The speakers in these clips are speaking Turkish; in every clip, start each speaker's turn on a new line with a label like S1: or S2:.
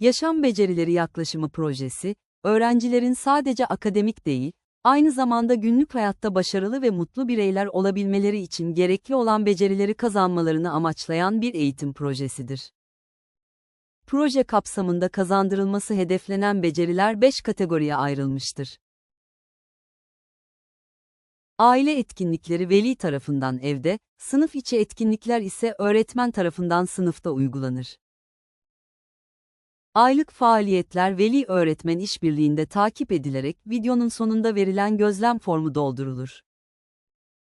S1: Yaşam Becerileri Yaklaşımı projesi, öğrencilerin sadece akademik değil, aynı zamanda günlük hayatta başarılı ve mutlu bireyler olabilmeleri için gerekli olan becerileri kazanmalarını amaçlayan bir eğitim projesidir. Proje kapsamında kazandırılması hedeflenen beceriler 5 kategoriye ayrılmıştır. Aile etkinlikleri veli tarafından evde, sınıf içi etkinlikler ise öğretmen tarafından sınıfta uygulanır. Aylık faaliyetler veli öğretmen işbirliğinde takip edilerek videonun sonunda verilen gözlem formu doldurulur.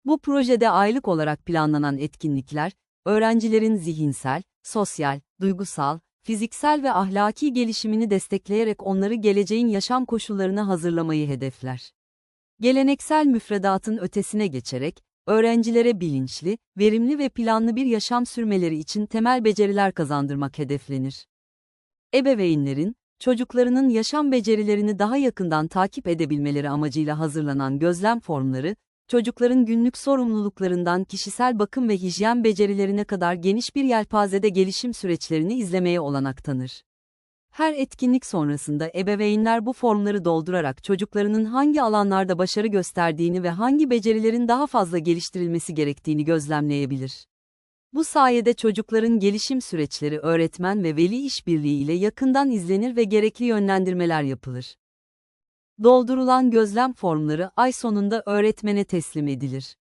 S1: Bu projede aylık olarak planlanan etkinlikler, öğrencilerin zihinsel, sosyal, duygusal, fiziksel ve ahlaki gelişimini destekleyerek onları geleceğin yaşam koşullarına hazırlamayı hedefler. Geleneksel müfredatın ötesine geçerek, öğrencilere bilinçli, verimli ve planlı bir yaşam sürmeleri için temel beceriler kazandırmak hedeflenir. Ebeveynlerin, çocuklarının yaşam becerilerini daha yakından takip edebilmeleri amacıyla hazırlanan gözlem formları, çocukların günlük sorumluluklarından kişisel bakım ve hijyen becerilerine kadar geniş bir yelpazede gelişim süreçlerini izlemeye olanak tanır. Her etkinlik sonrasında ebeveynler bu formları doldurarak çocuklarının hangi alanlarda başarı gösterdiğini ve hangi becerilerin daha fazla geliştirilmesi gerektiğini gözlemleyebilir. Bu sayede çocukların gelişim süreçleri öğretmen ve veli işbirliği ile yakından izlenir ve gerekli yönlendirmeler yapılır. Doldurulan gözlem formları ay sonunda öğretmene teslim edilir.